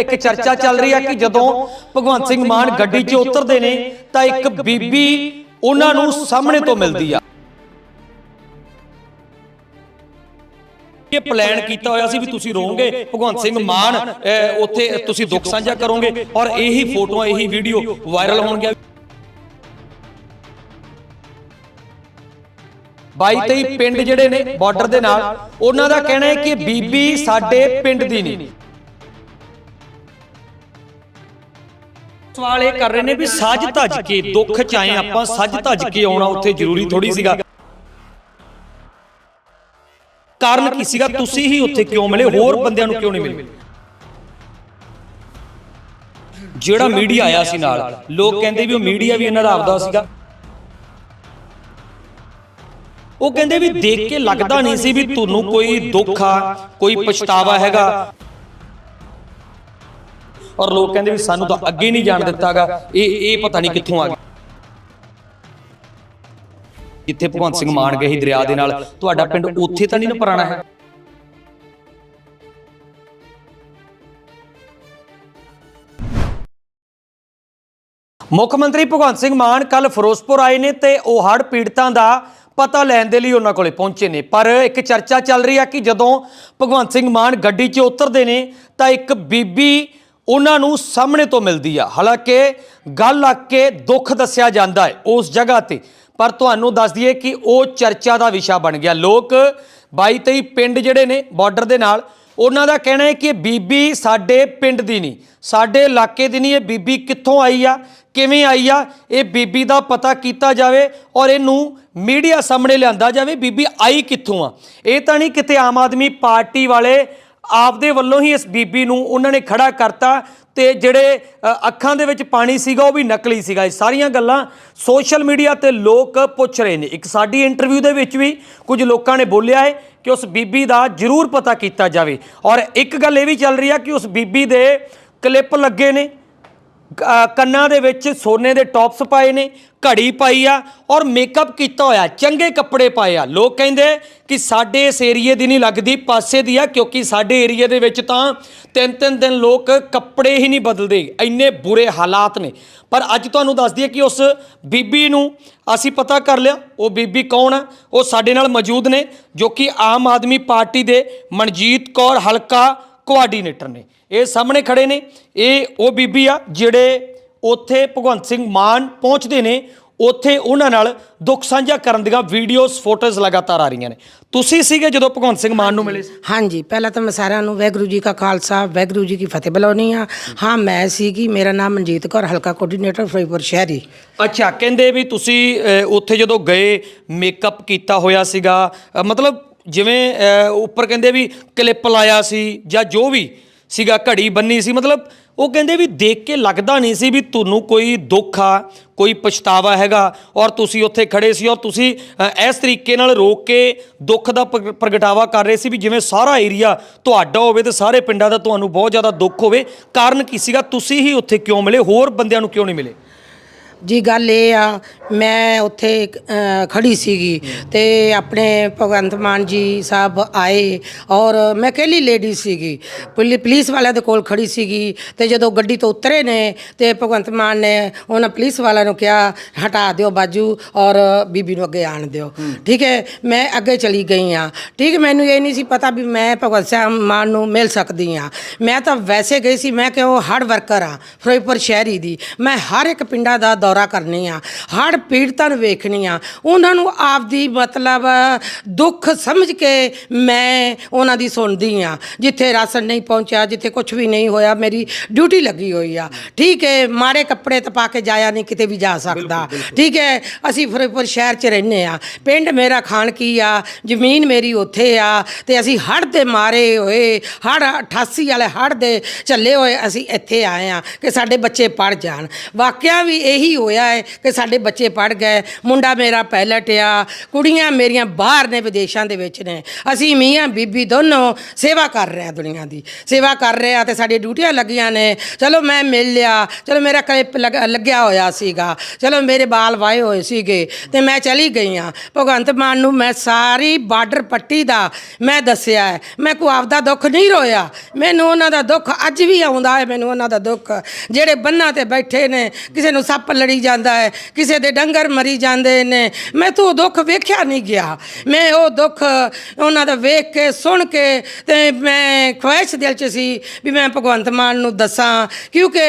ਇੱਕ ਚਰਚਾ ਚੱਲ ਰਹੀ ਹੈ ਕਿ ਜਦੋਂ ਭਗਵੰਤ ਸਿੰਘ ਮਾਨ ਗੱਡੀ 'ਚ ਉਤਰਦੇ ਨੇ ਤਾਂ ਇੱਕ ਬੀਬੀ ਉਹਨਾਂ ਨੂੰ ਸਾਹਮਣੇ ਤੋਂ ਮਿਲਦੀ ਆ। ਇਹ ਪਲਾਨ ਕੀਤਾ ਹੋਇਆ ਸੀ ਵੀ ਤੁਸੀਂ ਰਹੋਗੇ ਭਗਵੰਤ ਸਿੰਘ ਮਾਨ ਅਹ, ਉੱਥੇ ਤੁਸੀਂ ਦੁੱਖ ਸਾਂਝਾ ਕਰੋਗੇ ਔਰ ਇਹੀ ਫੋਟੋਆਂ ਇਹੀ ਵੀਡੀਓ ਵਾਇਰਲ ਹੋਣਗੀਆਂ 22 23 ਪਿੰਡ ਜਿਹੜੇ ਨੇ ਬਾਰਡਰ ਦੇ ਨਾਲ ਉਹਨਾਂ ਦਾ ਕਹਿਣਾ ਹੈ ਕਿ ਬੀਬੀ ਸਾਡੇ ਪਿੰਡ ਦੀ ਨਹੀਂ। ਸਵਾਲ ਇਹ ਕਰ ਰਹੇ ਨੇ ਵੀ ਸੱਜ ਧੱਜ ਕੇ, ਦੁੱਖ ਚ ਆਏ ਆਪਾਂ, ਸੱਜ ਧੱਜ ਕੇ ਆਉਣਾ ਉੱਥੇ ਜ਼ਰੂਰੀ ਥੋੜੀ ਸੀਗਾ। ਕਾਰਨ ਕੀ ਸੀਗਾ? ਤੁਸੀਂ ਹੀ ਉੱਥੇ ਕਿਉਂ ਮਿਲੇ? ਹੋਰ ਬੰਦਿਆਂ ਨੂੰ ਕਿਉਂ ਨਹੀਂ ਮਿਲੇ? ਜਿਹੜਾ ਮੀਡੀਆ ਆਇਆ ਸੀ ਨਾਲ, ਲੋਕ ਕਹਿੰਦੇ ਵੀ ਉਹ ਮੀਡੀਆ ਵੀ ਇਹਨਾਂ ਦਾ ਆਪਦਾ ਸੀਗਾ। ਉਹ ਕਹਿੰਦੇ ਵੀ ਦੇਖ ਕੇ ਲੱਗਦਾ ਨਹੀਂ ਸੀ ਵੀ ਤੁਹਾਨੂੰ ਕੋਈ ਦੁੱਖ ਆ, ਕੋਈ ਪਛਤਾਵਾ ਹੈਗਾ। ਔਰ ਲੋਕ ਕਹਿੰਦੇ ਵੀ ਸਾਨੂੰ ਤਾਂ ਅੱਗੇ ਨਹੀਂ ਜਾਣ ਦਿੱਤਾਗਾ। ਇਹ ਇਹ ਪਤਾ ਨਹੀਂ ਕਿੱਥੋਂ ਆ ਗਿਆ ਜਿੱਥੇ ਭਗਵੰਤ ਸਿੰਘ ਮਾਨ ਗਏ ਸੀ ਦਰਿਆ ਦੇ ਨਾਲ, ਤੁਹਾਡਾ ਪਿੰਡ ਉੱਥੇ ਤਾਂ ਨਹੀਂ ਨਾ ਪੁਰਾਣਾ ਹੈ? ਮੁੱਖ ਮੰਤਰੀ ਭਗਵੰਤ ਸਿੰਘ ਮਾਨ ਕੱਲ ਫਿਰੋਜ਼ਪੁਰ ਆਏ ਨੇ ਤੇ ਉਹ ਹੜ੍ਹ ਪੀੜਤਾਂ ਦਾ ਪਤਾ ਲੈਣ ਦੇ ਲਈ ਉਹਨਾਂ ਕੋਲੇ ਪਹੁੰਚੇ ਨੇ। ਪਰ ਇੱਕ ਚਰਚਾ ਚੱਲ ਰਹੀ ਹੈ ਕਿ ਜਦੋਂ ਭਗਵੰਤ ਸਿੰਘ ਮਾਨ ਗੱਡੀ 'ਚ ਉਤਰਦੇ ਨੇ ਤਾਂ ਇੱਕ ਬੀਬੀ ਉਹਨਾਂ ਨੂੰ ਸਾਹਮਣੇ ਤੋਂ ਮਿਲਦੀ ਆ। ਹਾਲਾਂਕਿ ਗੱਲ ਆ ਕੇ ਦੁੱਖ ਦੱਸਿਆ ਜਾਂਦਾ ਹੈ ਉਸ ਜਗ੍ਹਾ ਤੇ। ਪਰ ਤੁਹਾਨੂੰ ਦੱਸ ਦਈਏ ਕਿ ਉਹ ਚਰਚਾ ਦਾ ਵਿਸ਼ਾ ਬਣ ਗਿਆ। ਲੋਕ 22 23 ਪਿੰਡ ਜਿਹੜੇ ਨੇ ਬਾਰਡਰ ਦੇ ਨਾਲ, ਉਹਨਾਂ ਦਾ ਕਹਿਣਾ ਹੈ ਕਿ ਬੀਬੀ ਸਾਡੇ ਪਿੰਡ ਦੀ ਨਹੀਂ, ਸਾਡੇ ਇਲਾਕੇ ਦੀ ਨਹੀਂ, ਇਹ ਬੀਬੀ ਕਿੱਥੋਂ ਆਈ ਆ, ਕਿਵੇਂ ਆਈ ਆ, ਇਹ ਬੀਬੀ ਦਾ ਪਤਾ ਕੀਤਾ ਜਾਵੇ ਔਰ ਇਹਨੂੰ ਮੀਡੀਆ ਸਾਹਮਣੇ ਲਿਆਂਦਾ ਜਾਵੇ ਬੀਬੀ ਆਈ ਕਿੱਥੋਂ ਆ। ਇਹ ਤਾਂ ਨਹੀਂ ਕਿਤੇ ਆਮ ਆਦਮੀ ਪਾਰਟੀ ਵਾਲੇ ਆਪਦੇ ਵੱਲੋਂ ਹੀ ਇਸ ਬੀਬੀ ਨੂੰ ਉਹਨਾਂ ਨੇ ਖੜਾ ਕਰਤਾ ਤੇ ਜਿਹੜੇ ਅੱਖਾਂ ਦੇ ਵਿੱਚ ਪਾਣੀ ਸੀਗਾ ਉਹ ਵੀ ਨਕਲੀ ਸੀਗਾ। ਇਹ ਸਾਰੀਆਂ ਗੱਲਾਂ ਸੋਸ਼ਲ ਮੀਡੀਆ ਤੇ ਲੋਕ ਪੁੱਛ ਰਹੇ ਨੇ। ਇੱਕ ਸਾਡੀ ਇੰਟਰਵਿਊ ਦੇ ਵਿੱਚ ਵੀ ਕੁਝ ਲੋਕਾਂ ਨੇ ਬੋਲਿਆ ਹੈ ਕਿ ਉਸ ਬੀਬੀ ਦਾ ਜ਼ਰੂਰ ਪਤਾ ਕੀਤਾ ਜਾਵੇ। ਔਰ ਇੱਕ ਗੱਲ ਇਹ ਵੀ ਚੱਲ ਰਹੀ ਆ ਕਿ ਉਸ ਬੀਬੀ ਦੇ ਕਲਿੱਪ ਲੱਗੇ ਨੇ। ਕੰਨਾਂ ਦੇ ਵਿੱਚ ਸੋਨੇ ਦੇ ਟੌਪਸ ਪਾਏ ਨੇ, ਘੜੀ ਪਾਈ ਆ ਔਰ ਮੇਕਅਪ ਕੀਤਾ ਹੋਇਆ, ਚੰਗੇ ਕੱਪੜੇ ਪਾਏ ਆ। ਲੋਕ ਕਹਿੰਦੇ ਕਿ ਸਾਡੇ ਇਸ ਏਰੀਏ ਦੀ ਨਹੀਂ ਲੱਗਦੀ, ਪਾਸੇ ਦੀ ਆ, ਕਿਉਂਕਿ ਸਾਡੇ ਏਰੀਏ ਦੇ ਵਿੱਚ ਤਾਂ ਤਿੰਨ ਤਿੰਨ ਦਿਨ ਲੋਕ ਕੱਪੜੇ ਹੀ ਨਹੀਂ ਬਦਲਦੇ, ਇੰਨੇ ਬੁਰੇ ਹਾਲਾਤ ਨੇ। ਪਰ ਅੱਜ ਤੁਹਾਨੂੰ ਦੱਸ ਦਈਏ ਕਿ ਉਸ ਬੀਬੀ ਨੂੰ ਅਸੀਂ ਪਤਾ ਕਰ ਲਿਆ, ਉਹ ਬੀਬੀ ਕੌਣ ਆ? ਉਹ ਸਾਡੇ ਨਾਲ ਮੌਜੂਦ ਨੇ, ਜੋ ਕਿ ਆਮ ਆਦਮੀ ਪਾਰਟੀ ਦੇ ਮਨਜੀਤ ਕੌਰ ਹਲਕਾ ਕੋਆਰਡੀਨੇਟਰ ਨੇ। ਇਹ ਸਾਹਮਣੇ ਖੜੇ ਨੇ। ਇਹ ਉਹ ਬੀਬੀ ਆ ਜਿਹੜੇ ਉੱਥੇ ਭਗਵੰਤ ਸਿੰਘ ਮਾਨ ਪਹੁੰਚਦੇ ਨੇ। ਉੱਥੇ ਉਹਨਾਂ ਨਾਲ ਦੁੱਖ ਸਾਂਝਾ ਕਰਨ ਦੀਆਂ ਵੀਡੀਓਜ਼ ਫੋਟੋਜ਼ ਲਗਾਤਾਰ ਆ ਰਹੀਆਂ ਨੇ। ਤੁਸੀਂ ਸੀਗੇ ਜਦੋਂ ਭਗਵੰਤ ਸਿੰਘ ਮਾਨ ਨੂੰ ਮਿਲੇ ਸੀ? ਹਾਂਜੀ ਪਹਿਲਾਂ ਤਾਂ ਮੈਂ ਸਾਰਿਆਂ ਨੂੰ ਵਾਹਿਗੁਰੂ ਜੀ ਕਾ ਖਾਲਸਾ ਵਾਹਿਗੁਰੂ ਜੀ ਕੀ ਫਤਿਹ ਬੁਲਾਉਣੀ ਆ ਹਾਂ ਮੈਂ ਸੀਗੀ ਮੇਰਾ ਨਾਮ ਮਨਜੀਤ ਕੌਰ ਹਲਕਾ ਕੋਆਰਡੀਨੇਟਰ ਫਰੀਦਕੋਟ ਸ਼ਹਿਰੀ ਅੱਛਾ ਕਹਿੰਦੇ ਵੀ ਤੁਸੀਂ ਉੱਥੇ ਜਦੋਂ ਗਏ ਮੇਕਅਪ ਕੀਤਾ ਹੋਇਆ ਸੀਗਾ। ਮਤਲਬ ਜਿਵੇਂ ਉੱਪਰ ਕਹਿੰਦੇ ਵੀ ਕਲਿੱਪ ਲਾਇਆ ਸੀ ਜਾਂ ਜੋ ਵੀ ਸੀਗਾ, ਘੜੀ ਬੰਨੀ ਸੀ, ਮਤਲਬ ਉਹ ਕਹਿੰਦੇ ਵੀ ਦੇਖ ਕੇ ਲੱਗਦਾ ਨਹੀਂ ਸੀ ਵੀ ਤੁਹਾਨੂੰ ਕੋਈ ਦੁੱਖ ਆ, ਕੋਈ ਪਛਤਾਵਾ ਹੈਗਾ, ਔਰ ਤੁਸੀਂ ਉੱਥੇ ਖੜੇ ਸੀ, ਔਰ ਤੁਸੀਂ ਇਸ ਤਰੀਕੇ ਨਾਲ ਰੋਕ ਕੇ ਦੁੱਖ ਦਾ ਪ੍ਰਗ- ਪ੍ਰਗਟਾਵਾ ਕਰ ਰਹੇ ਸੀ ਵੀ ਜਿਵੇਂ ਸਾਰਾ ਏਰੀਆ ਤੁਹਾਡਾ ਹੋਵੇ ਤੇ ਸਾਰੇ ਪਿੰਡਾਂ ਦਾ ਤੁਹਾਨੂੰ ਬਹੁਤ ਜ਼ਿਆਦਾ ਦੁੱਖ ਹੋਵੇ। ਕਾਰਨ ਕੀ ਸੀਗਾ? ਤੁਸੀਂ ਹੀ ਉੱਥੇ ਕਿਉਂ ਮਿਲੇ? ਹੋਰ ਬੰਦਿਆਂ ਨੂੰ ਕਿਉਂ ਨਹੀਂ ਮਿਲੇ? ਜੀ ਗੱਲ ਇਹ ਆ ਮੈਂ ਉੱਥੇ ਅ, ਖੜੀ ਸੀਗੀ ਤੇ ਆਪਣੇ ਭਗਵੰਤ ਮਾਨ ਜੀ ਸਾਹਿਬ ਆਏ ਔਰ ਮੈਂ ਇਕੱਲੀ ਲੇਡੀ ਸੀਗੀ। ਪੁਲੀ- ਪੁਲਿਸ ਵਾਲਿਆਂ ਦੇ ਕੋਲ ਖੜੀ ਸੀਗੀ ਤੇ ਜਦੋਂ ਗੱਡੀ ਤੋਂ ਉਤਰੇ ਨੇ ਤੇ ਭਗਵੰਤ ਮਾਨ ਨੇ ਉਹਨਾਂ ਪੁਲਿਸ ਵਾਲਿਆਂ ਨੂੰ ਕਿਹਾ ਹਟਾ ਦਿਓ ਬਾਜੂ ਔਰ ਬੀਬੀ ਨੂੰ ਅੱਗੇ ਆਣ ਦਿਓ। ਠੀਕ ਹੈ ਮੈਂ ਅੱਗੇ ਚਲੀ ਗਈ ਆ ਠੀਕ ਹੈ ਮੈਨੂੰ ਇਹ ਨਹੀਂ ਸੀ ਪਤਾ ਵੀ ਮੈਂ ਭਗਵੰਤ ਸਿੰਘ ਮਾਨ ਨੂੰ ਮਿਲ ਸਕਦੀ ਆ ਮੈਂ ਤਾਂ ਵੈਸੇ ਗਈ ਸੀ ਮੈਂ ਕਿ ਉਹ ਹਾਰਡ ਵਰਕਰ ਆ ਫਿਰੋਜ਼ਪੁਰ ਸ਼ਹਿਰੀ ਦੀ। ਮੈਂ ਹਰ ਇੱਕ ਪਿੰਡਾਂ ਦਾ ਦੌਰਾ ਕਰਨੀ ਆ ਹੜ ਪੀੜਤਾਂ ਨੂੰ ਵੇਖਣੀ ਆ ਉਹਨਾਂ ਨੂੰ ਆਪਦੀ ਮਤਲਬ ਦੁੱਖ ਸਮਝ ਕੇ ਮੈਂ ਉਹਨਾਂ ਦੀ ਸੁਣਦੀ ਆ ਜਿੱਥੇ ਰਾਸ਼ਨ ਨਹੀਂ ਪਹੁੰਚਿਆ ਜਿੱਥੇ ਕੁਝ ਵੀ ਨਹੀਂ ਹੋਇਆ ਮੇਰੀ ਡਿਊਟੀ ਲੱਗੀ ਹੋਈ ਆ। ਠੀਕ ਹੈ ਮਾੜੇ ਕੱਪੜੇ ਤਾਂ ਪਾ ਕੇ ਜਾਇਆ ਨਹੀਂ ਕਿਤੇ ਵੀ ਜਾ ਸਕਦਾ। ਠੀਕ ਹੈ ਅਸੀਂ ਫਿਰੋਜ਼ਪੁਰ ਸ਼ਹਿਰ 'ਚ ਰਹਿੰਦੇ ਆ ਪਿੰਡ ਮੇਰਾ ਖਾਨ ਕੀ ਆ ਜ਼ਮੀਨ ਮੇਰੀ ਉੱਥੇ ਆ ਤੇ ਅਸੀਂ ਹੜ ਦੇ ਮਾਰੇ ਹੋਏ ਹੜ 88 ਵਾਲੇ ਹੜ ਦੇ ਚੱਲੇ ਹੋਏ ਅਸੀਂ ਇੱਥੇ ਆਏ ਆ ਕਿ ਸਾਡੇ ਬੱਚੇ ਪੜ ਜਾਣ। ਵਾਕਿਆ ਵੀ ਇਹੀ ਹੋਇਆ ਹੈ ਕਿ ਸਾਡੇ ਬੱਚੇ ਪੜ ਗਏ, ਮੁੰਡਾ ਮੇਰਾ ਪਾਇਲਟ ਆ, ਕੁੜੀਆਂ ਮੇਰੀਆਂ ਬਾਹਰ ਨੇ ਵਿਦੇਸ਼ਾਂ ਦੇ ਵਿੱਚ ਨੇ। ਅਸੀਂ ਮੀਆਂ, ਬੀਬੀ ਦੋਨੋਂ ਸੇਵਾ ਕਰ ਰਹੇ ਆ ਦੁਨੀਆ ਦੀ। ਸੇਵਾ ਕਰ ਰਹੇ ਆ ਤੇ ਸਾਡੀ ਡਿਊਟੀਆਂ ਲੱਗੀਆਂ ਨੇ। ਚਲੋ ਮੈਂ ਮਿਲ ਲਿਆ। ਚਲੋ ਮੇਰਾ ਕਲਿੱਪ ਲੱਗਿਆ ਹੋਇਆ ਸੀਗਾ। ਚਲੋ ਮੇਰੇ ਬਾਲ ਵਾਏ ਹੋਏ ਸੀਗੇ ਤੇ ਮੈਂ ਚਲੀ ਗਈ ਆ ਭਗਵੰਤ ਮਾਨ ਨੂੰ ਮੈਂ ਸਾਰੀ ਬਾਰਡਰ ਪੱਟੀ ਦਾ ਮੈਂ ਦੱਸਿਆ ਹੈ। ਮੈਂ ਕੋ ਆਪਦਾ ਦੁੱਖ ਨਹੀਂ ਰੋਇਆ। ਮੈਨੂੰ ਉਹਨਾਂ ਦਾ ਦੁੱਖ ਅੱਜ ਵੀ ਆਉਂਦਾ ਹੈ, ਮੈਨੂੰ ਉਹਨਾਂ ਦਾ ਦੁੱਖ। ਜਿਹੜੇ ਬੰਨਾਂ ਤੇ ਬੈਠੇ ਨੇ, ਕਿਸੇ ਨੂੰ ਸੱਪ ਲੜ ਜਾਂਦਾ ਹੈ, ਕਿਸੇ ਦੇ ਡੰਗਰ ਮਰੀ ਜਾਂਦੇ ਨੇ। ਮੈਂ ਤੂੰ ਦੁੱਖ ਵੇਖਿਆ ਨਹੀਂ ਗਿਆ। ਮੈਂ ਉਹ ਦੁੱਖ ਉਹਨਾਂ ਦਾ ਵੇਖ ਕੇ, ਸੁਣ ਕੇ ਤੇ ਮੈਂ ਖੁਆਇਸ਼ ਦਿਲ 'ਚ ਸੀ ਵੀ ਮੈਂ ਭਗਵੰਤ ਮਾਨ ਨੂੰ ਦੱਸਾਂ, ਕਿਉਂਕਿ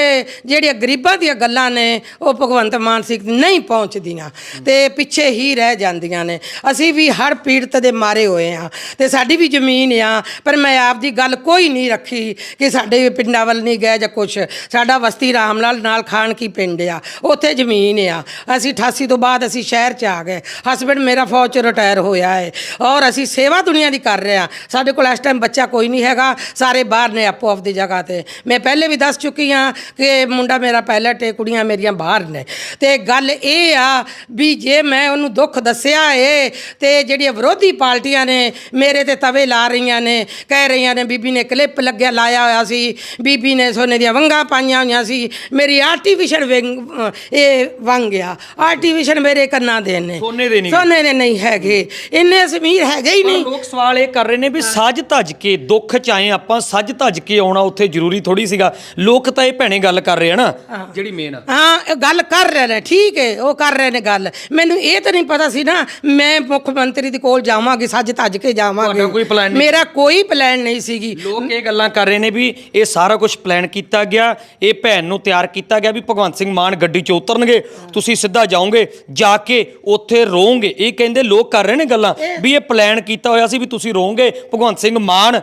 ਜਿਹੜੀਆਂ ਗਰੀਬਾਂ ਦੀਆਂ ਗੱਲਾਂ ਨੇ, ਉਹ ਭਗਵੰਤ ਮਾਨ ਸਿੰਘ ਨਹੀਂ ਪਹੁੰਚਦੀਆਂ ਤੇ ਪਿੱਛੇ ਹੀ ਰਹਿ ਜਾਂਦੀਆਂ ਨੇ। ਅਸੀਂ ਵੀ ਹਰ ਪੀੜਤ ਦੇ ਮਾਰੇ ਹੋਏ ਆ ਤੇ ਸਾਡੀ ਵੀ ਜ਼ਮੀਨ ਆ, ਪਰ ਮੈਂ ਆਪ ਦੀ ਗੱਲ ਕੋਈ ਨਹੀਂ ਰੱਖੀ ਕਿ ਸਾਡੇ ਪਿੰਡਾਂ ਵੱਲ ਨਹੀਂ ਗਏ ਜਾਂ ਕੁਛ। ਸਾਡਾ ਵਸਤੀ ਰਾਮ ਲਾਲ ਨਾਲ ਖਾਨ ਕੀ ਪਿੰਡ ਆ। ਉੱਥੇ ਜ਼ਮੀਨ ਆ। ਅਸੀਂ 88 ਤੋਂ ਬਾਅਦ ਅਸੀਂ ਸ਼ਹਿਰ 'ਚ ਆ ਗਏ। ਹਸਬੰਡ ਮੇਰਾ ਫੌਜ 'ਚ ਰਿਟਾਇਰ ਹੋਇਆ ਹੈ। ਔਰ ਅਸੀਂ ਸੇਵਾ ਦੁਨੀਆ ਦੀ ਕਰ ਰਹੇ ਆ ਸਾਡੇ ਕੋਲ ਇਸ ਟਾਈਮ ਬੱਚਾ ਕੋਈ ਨਹੀਂ ਹੈਗਾ। ਸਾਰੇ ਬਾਹਰ ਨੇ ਆਪੋ ਆਪਦੀ ਜਗ੍ਹਾ ਤੇ। ਮੈਂ ਪਹਿਲੇ ਵੀ ਦੱਸ ਚੁੱਕੀ ਆ ਕਿ ਮੁੰਡਾ ਮੇਰਾ ਪਾਇਲਟ ਹੈ ਕੁੜੀਆਂ ਮੇਰੀਆਂ ਬਾਹਰ ਨੇ। ਤੇ ਗੱਲ ਇਹ ਆ ਵੀ ਜੇ ਮੈਂ ਉਹਨੂੰ ਦੁੱਖ ਦੱਸਿਆ ਏ, ਤੇ ਜਿਹੜੀਆਂ ਵਿਰੋਧੀ ਪਾਰਟੀਆਂ ਨੇ ਮੇਰੇ ਤੇ ਤਵੇ ਲਾ ਰਹੀਆਂ ਨੇ, ਕਹਿ ਰਹੀਆਂ ਨੇ, ਬੀਬੀ ਨੇ ਕਲਿੱਪ ਲੱਗਿਆ, ਲਾਇਆ ਹੋਇਆ ਸੀ। ਬੀਬੀ ਨੇ ਸੋਨੇ ਦੀਆਂ ਵੰਗਾਂ ਪਾਈਆਂ ਹੋਈਆਂ ਸੀ। ਮੇਰੀ ਆਰਟੀਫੀਸ਼ਲ ਵਿੰਗ ਇਹ ਵੰਗ ਆ ਆਰਟੀਫੀਸ਼ਲ ਮੇਰੇ ਕੰਨਾਂ ਦੇ ਨੇ। ਸੋਨੇ ਦੇ ਨਹੀਂ। ਸੋਨੇ ਦੇ ਨਹੀਂ ਹੈਗੇ। ਇੰਨੇ ਸਮੀਰ ਹੈਗੇ ਹੀ ਨਹੀਂ। ਲੋਕ ਸਵਾਲ ਇਹ ਕਰ ਰਹੇ ਨੇ ਵੀ ਸੱਜ ਧੱਜ ਕੇ ਦੁੱਖ ਚ ਆਏ ਆਪਾਂ ਸੱਜ ਧੱਜ ਕੇ ਆਉਣਾ ਉੱਥੇ ਜ਼ਰੂਰੀ ਥੋੜੀ ਸੀਗਾ। ਲੋਕ ਤਾਂ ਇਹ ਭੈਣੇ ਗੱਲ ਕਰ ਰਹੇ ਆ ਨਾ ਜਿਹੜੀ ਮੇਨ ਆ। ਹਾਂ ਇਹ ਗੱਲ ਕਰ ਰਹੇ ਨੇ ਠੀਕ ਹੈ ਉਹ ਕਰ ਰਹੇ ਨੇ ਗੱਲ। ਮੈਨੂੰ ਇਹ ਤਾਂ ਨਹੀਂ ਪਤਾ ਸੀ ਨਾ ਮੈਂ ਮੁੱਖ ਮੰਤਰੀ ਦੇ ਕੋਲ ਜਾਵਾਂਗੀ ਸੱਜ ਧੱਜ ਕੇ ਜਾਵਾਂਗੀ। ਕੋਈ ਨਹੀਂ? ਮੇਰਾ ਕੋਈ ਪਲਾਨ ਨਹੀਂ ਸੀਗੀ। ਲੋਕ ਇਹ ਗੱਲਾਂ ਕਰ ਰਹੇ ਨੇ ਵੀ ਇਹ ਸਾਰਾ ਕੁਝ ਪਲਾਨ ਕੀਤਾ ਗਿਆ ਇਹ ਭੈਣ ਨੂੰ ਤਿਆਰ ਕੀਤਾ ਗਿਆ ਵੀ ਭਗਵੰਤ ਸਿੰਘ ਮਾਨ ਗੱਡੀ 'ਚ ਉਤਰਨਗੇ, ਤੁਸੀਂ ਸਿੱਧਾ ਜਾਓਗੇ, ਜਾ ਕੇ ਉੱਥੇ ਰੋਵੋਗੇ ਇਹ ਕਹਿੰਦੇ ਲੋਕ ਕਰ ਰਹੇ ਨੇ ਗੱਲਾਂ ਵੀ ਇਹ ਪਲਾਨ ਕੀਤਾ ਹੋਇਆ ਸੀ ਵੀ ਤੁਸੀਂ ਰੋਵੋਗੇ ਭਗਵੰਤ ਸਿੰਘ ਮਾਨ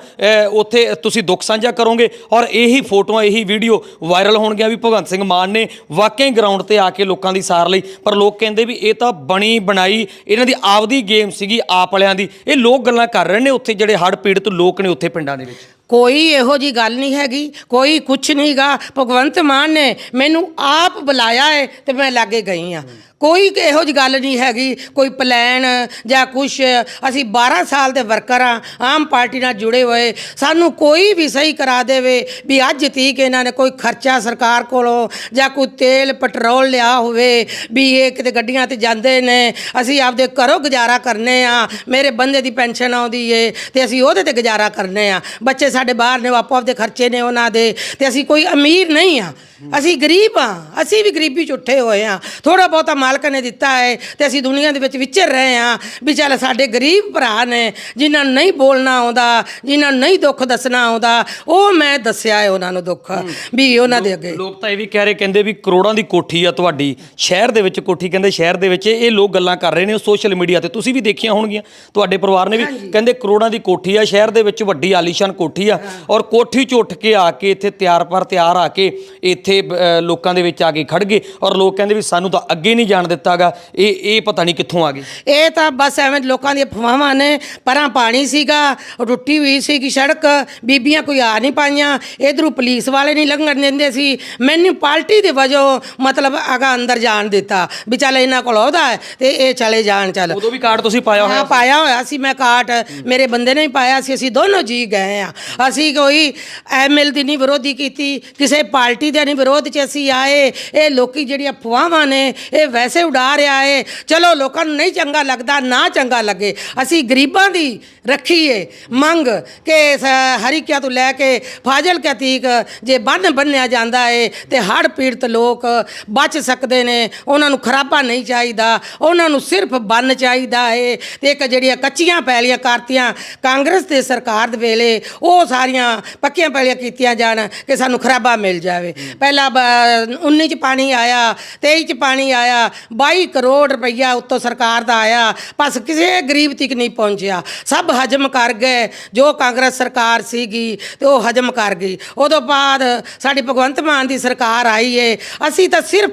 ਉੱਥੇ ਤੁਸੀਂ ਦੁੱਖ ਸਾਂਝਾ ਕਰੋਗੇ ਔਰ ਇਹੀ ਫੋਟੋਆਂ, ਇਹੀ ਵੀਡੀਓ ਵਾਇਰਲ ਹੋਣਗੀਆਂ ਵੀ ਭਗਵੰਤ ਸਿੰਘ ਮਾਨ ਨੇ ਵਾਕਈ ਗਰਾਊਂਡ ਤੇ ਆ ਕੇ ਲੋਕਾਂ ਦੀ ਸਾਰ ਲਈ। ਪਰ ਲੋਕ ਕਹਿੰਦੇ ਵੀ ਇਹ ਤਾਂ ਬਣੀ, ਬਣਾਈ, ਇਹਨਾਂ ਦੀ ਆਪਦੀ ਗੇਮ ਸੀਗੀ ਆਪ ਵਾਲਿਆਂ ਦੀ। ਇਹ ਲੋਕ ਗੱਲਾਂ ਕਰ ਰਹੇ ਨੇ ਉੱਥੇ ਜਿਹੜੇ ਹੜ੍ਹ ਪੀੜਤ ਲੋਕ ਨੇ ਉੱਥੇ ਪਿੰਡਾਂ ਦੇ ਵਿੱਚ। ਕੋਈ ਇਹੋ ਜੀ ਗੱਲ ਨਹੀਂ ਹੈਗੀ, ਕੋਈ ਕੁਛ ਨਹੀਂਗਾ ਭਗਵੰਤ ਮਾਨ ਨੇ ਮੈਨੂੰ ਆਪ ਬੁਲਾਇਆ ਹੈ ਤੇ ਮੈਂ ਲਾਗੇ ਗਈ ਆ। ਕੋਈ ਇਹੋ ਜਿਹੀ ਗੱਲ ਨਹੀਂ ਹੈਗੀ, ਕੋਈ ਪਲਾਨ ਜਾਂ ਕੁਛ। ਅਸੀਂ 12 ਸਾਲ ਦੇ ਵਰਕਰ ਆ ਆਮ ਪਾਰਟੀ ਨਾਲ ਜੁੜੇ ਹੋਏ। ਸਾਨੂੰ ਕੋਈ ਵੀ ਸਹੀ ਕਰਾ ਦੇਵੇ ਵੀ ਅੱਜ ਤੀਕ ਇਹਨਾਂ ਨੇ ਕੋਈ ਖਰਚਾ ਸਰਕਾਰ ਕੋਲੋਂ ਜਾਂ ਕੋਈ ਤੇਲ, ਪੈਟਰੋਲ ਲਿਆ ਹੋਵੇ, ਵੀ ਇਹ ਕਿਤੇ ਗੱਡੀਆਂ ਤੇ ਜਾਂਦੇ ਨੇ। ਅਸੀਂ ਆਪਦੇ ਘਰੋਂ ਗੁਜ਼ਾਰਾ ਕਰਨੇ ਆ। ਮੇਰੇ ਬੰਦੇ ਦੀ ਪੈਨਸ਼ਨ ਆਉਂਦੀ ਏ, ਤੇ ਅਸੀਂ ਉਹਦੇ ਤੇ ਗੁਜ਼ਾਰਾ ਕਰਨੇ ਆ। ਬੱਚੇ ਸਾਡੇ ਬਾਹਰ ਨੇ, ਉਹ ਆਪੋ ਆਪਦੇ ਖਰਚੇ ਨੇ ਉਹਨਾਂ ਦੇ। ਤੇ ਅਸੀਂ ਕੋਈ ਅਮੀਰ ਨਹੀਂ ਆ। ਅਸੀਂ ਗਰੀਬ ਆ ਅਸੀਂ ਵੀ ਗਰੀਬੀ ਚ ਉੱਠੇ ਹੋਏ ਆ ਥੋੜਾ ਬਹੁਤਾ ਮਾਲਕ ਨੇ ਦਿੱਤਾ ਹੈ ਤੇ ਅਸੀਂ ਦੁਨੀਆ ਦੇ ਵਿੱਚ ਵਿਚਰ ਰਹੇ ਆ ਵੀ ਚੱਲ ਸਾਡੇ ਗਰੀਬ ਭਰਾ ਨੇ ਜਿਨ੍ਹਾਂ ਨੂੰ ਨਹੀਂ ਬੋਲਣਾ ਆਉਂਦਾ ਜਿਨ੍ਹਾਂ ਨੂੰ ਨਹੀਂ ਦੁੱਖ ਦੱਸਣਾ ਆਉਂਦਾ ਉਹ ਮੈਂ ਦੱਸਿਆ ਹੈ ਉਹਨਾਂ ਨੂੰ ਦੁੱਖ ਵੀ ਉਹਨਾਂ ਦੇ ਅੱਗੇ। ਲੋਕ ਤਾਂ ਇਹ ਵੀ ਕਹਿ ਰਹੇ ਕਹਿੰਦੇ ਵੀ ਕਰੋੜਾਂ ਦੀ ਕੋਠੀ ਆ ਤੁਹਾਡੀ ਸ਼ਹਿਰ ਦੇ ਵਿੱਚ ਕੋਠੀ ਕਹਿੰਦੇ ਸ਼ਹਿਰ ਦੇ ਵਿੱਚ ਇਹ ਲੋਕ ਗੱਲਾਂ ਕਰ ਰਹੇ ਨੇ ਸੋਸ਼ਲ ਮੀਡੀਆ ਤੇ ਤੁਸੀਂ ਵੀ ਦੇਖੀਆਂ ਹੋਣਗੀਆਂ। ਤੁਹਾਡੇ ਪਰਿਵਾਰ ਨੇ ਵੀ ਕਹਿੰਦੇ ਕਰੋੜਾਂ ਦੀ ਕੋਠੀ ਆ ਸ਼ਹਿਰ ਦੇ ਵਿੱਚ ਵੱਡੀ ਆਲੀਸ਼ਾਨ ਕੋਠੀ ਆ ਔਰ ਕੋਠੀ 'ਚ ਉੱਠ ਕੇ ਆ ਕੇ ਇੱਥੇ ਤਿਆਰ ਪਰ ਤਿਆਰ ਆ ਕੇ ਇੱਥੇ ਅ, ਲੋਕਾਂ ਦੇ ਵਿੱਚ ਆ ਕੇ ਖੜ ਗਏ ਔਰ ਲੋਕ ਕਹਿੰਦੇ ਵੀ ਸਾਨੂੰ ਤਾਂ ਅੱਗੇ ਨਹੀਂ ਜਾਣ ਦਿੱਤਾਗਾ। ਇਹ ਇਹ ਪਤਾ ਨਹੀਂ ਕਿੱਥੋਂ ਆ ਗਏ। ਇਹ ਤਾਂ ਬਸ ਐਵੇਂ ਲੋਕਾਂ ਦੀਆਂ ਫਵਾਵਾਂ ਨੇ। ਪਰਾਂ ਪਾਣੀ ਸੀਗਾ ਟੁੱਟੀ ਹੋਈ ਸੀਗੀ ਸੜਕ ਬੀਬੀਆਂ ਕੋਈ ਆ ਨਹੀਂ ਪਾਈਆਂ। ਇਧਰੋਂ ਪੁਲਿਸ ਵਾਲੇ ਨਹੀਂ ਲੰਘਣ ਦਿੰਦੇ ਸੀ। ਮੈਨੂੰ ਪਾਰਟੀ ਦੇ ਵਜੋਂ ਮਤਲਬ ਅਗਾ ਅੰਦਰ ਜਾਣ ਦਿੱਤਾ ਵੀ ਚੱਲ ਇਹਨਾਂ ਕੋਲ ਉਹਦਾ ਹੈ ਤੇ ਇਹ ਚਲੇ ਜਾਣ ਚੱਲ। ਉਦੋਂ ਵੀ ਕਾਰਡ ਤੁਸੀਂ ਪਾਇਆ ਹੋਇਆ ਹਾਂ ਪਾਇਆ ਹੋਇਆ ਸੀ ਮੈਂ ਕਾਟ ਮੇਰੇ ਬੰਦੇ ਨੇ ਵੀ ਪਾਇਆ ਸੀ। ਅਸੀਂ ਦੋਨੋਂ ਜੀ ਗਏ ਆ ਅਸੀਂ ਕੋਈ ਐਮਐਲ ਦੀ ਨਹੀਂ ਵਿਰੋਧੀ ਕੀਤੀ ਕਿਸੇ ਪਾਰਟੀ ਦਾ ਨਹੀਂ ਵਿਰੋਧ ਚ ਅਸੀਂ ਆਏ ਇਹ ਲੋਕੀ ਜਿਹੜੀਆਂ ਅਫਵਾਹਾਂ ਨੇ ਇਹ ਵੈਸੇ ਉਡਾ ਰਿਹਾ ਏ। ਚਲੋ ਲੋਕਾਂ ਨੂੰ ਨਹੀਂ ਚੰਗਾ ਲੱਗਦਾ ਨਾ ਚੰਗਾ ਲੱਗੇ। ਅਸੀਂ ਗਰੀਬਾਂ ਦੀ ਰੱਖੀਏ ਮੰਗ ਕਿ ਹਰੀਕਿਆ ਤੋਂ ਲੈ ਕੇ ਫਾਜ਼ਲ ਕਿਆ ਤੀਕ ਜੇ ਬੰਨ ਬੰਨਿਆ ਜਾਂਦਾ ਏ ਤੇ ਹੜ ਪੀੜਤ ਲੋਕ ਬਚ ਸਕਦੇ ਨੇ। ਉਹਨਾਂ ਨੂੰ ਖਰਾਬਾ ਨਹੀਂ ਚਾਹੀਦਾ। ਉਹਨਾਂ ਨੂੰ ਸਿਰਫ ਬੰਨ ਚਾਹੀਦਾ ਏ। ਤੇ ਇੱਕ ਜਿਹੜੀਆਂ ਕੱਚੀਆਂ ਪੈਲੀਆਂ ਕਰਤੀਆਂ ਕਾਂਗਰਸ ਦੇ ਸਰਕਾਰ ਦੇ ਵੇਲੇ ਉਹ ਸਾਰੀਆਂ ਪੱਕੀਆਂ ਪੈਲੀਆਂ ਕੀਤੀਆਂ ਜਾਣ ਕਿ ਸਾਨੂੰ ਖਰਾਬਾ ਮਿਲ ਜਾਵੇ। ਪਹਿਲਾਂ ਬ- 19 ਚ ਪਾਣੀ ਆਇਆ 23 ਚ ਪਾਣੀ ਆਇਆ 22 ਕਰੋੜ ਰੁਪਈਆ ਉੱਤੋਂ ਸਰਕਾਰ ਦਾ ਆਇਆ, ਬਸ ਕਿਸੇ ਗਰੀਬ ਤੱਕ ਨਹੀਂ ਪਹੁੰਚਿਆ। ਸਭ ਹਜਮ ਕਰ ਗਏ, ਜੋ ਕਾਂਗਰਸ ਸਰਕਾਰ ਸੀਗੀ ਤੇ ਉਹ ਹਜਮ ਕਰ ਗਈ। ਉਦੋਂ ਬਾਅਦ ਸਾਡੀ ਭਗਵੰਤ ਮਾਨ ਦੀ ਸਰਕਾਰ ਆਈ ਏ। ਅਸੀਂ ਤਾਂ ਸਿਰਫ,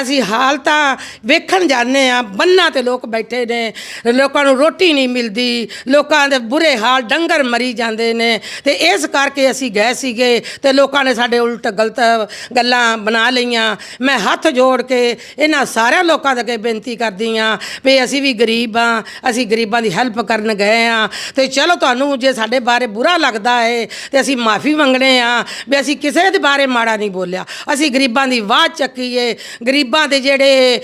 ਅਸੀਂ ਹਾਲਤਾਂ ਵੇਖਣ ਜਾਂਦੇ ਆ ਬੰਨਾਂ ਤੇ ਲੋਕ ਬੈਠੇ ਨੇ, ਲੋਕਾਂ ਨੂੰ ਰੋਟੀ ਨਹੀਂ ਮਿਲਦੀ, ਲੋਕਾਂ ਦੇ ਬੁਰੇ ਹਾਲ ਡੰਗਰ ਮਰੀ ਜਾਂਦੇ ਨੇ। ਤੇ ਇਸ ਕਰਕੇ ਅਸੀਂ ਗਏ ਸੀਗੇ ਤੇ ਲੋਕਾਂ ਨੇ ਸਾਡੇ ਉਲਟ ਗਲਤ ਗੱਲਾਂ ਬਣਾ ਲਈਆਂ। ਮੈਂ ਹੱਥ ਜੋੜ ਕੇ ਇਹਨਾਂ ਸਾਰਿਆਂ ਲੋਕਾਂ ਦੇ ਅੱਗੇ ਬੇਨਤੀ ਕਰਦੀ ਆ ਵੀ ਅਸੀਂ ਵੀ ਗਰੀਬ ਆ ਅਸੀਂ ਗਰੀਬਾਂ ਦੀ ਹੈਲਪ ਕਰਨ ਗਏ ਆ ਤੇ ਚਲੋ ਤੁਹਾਨੂੰ ਜੇ ਸਾਡੇ ਬਾਰੇ ਬੁਰਾ ਲੱਗਦਾ ਹੈ ਤੇ ਅਸੀਂ ਮਾਫੀ ਮੰਗਣੇ ਆ ਵੀ ਅਸੀਂ ਕਿਸੇ ਦੇ ਬਾਰੇ ਮਾੜਾ ਨਹੀਂ ਬੋਲਿਆ। ਅਸੀਂ ਗਰੀਬਾਂ ਦੀ ਆਵਾਜ਼ ਚੱਕੀਏ। ਗਰੀਬਾਂ ਦੇ ਜਿਹੜੇ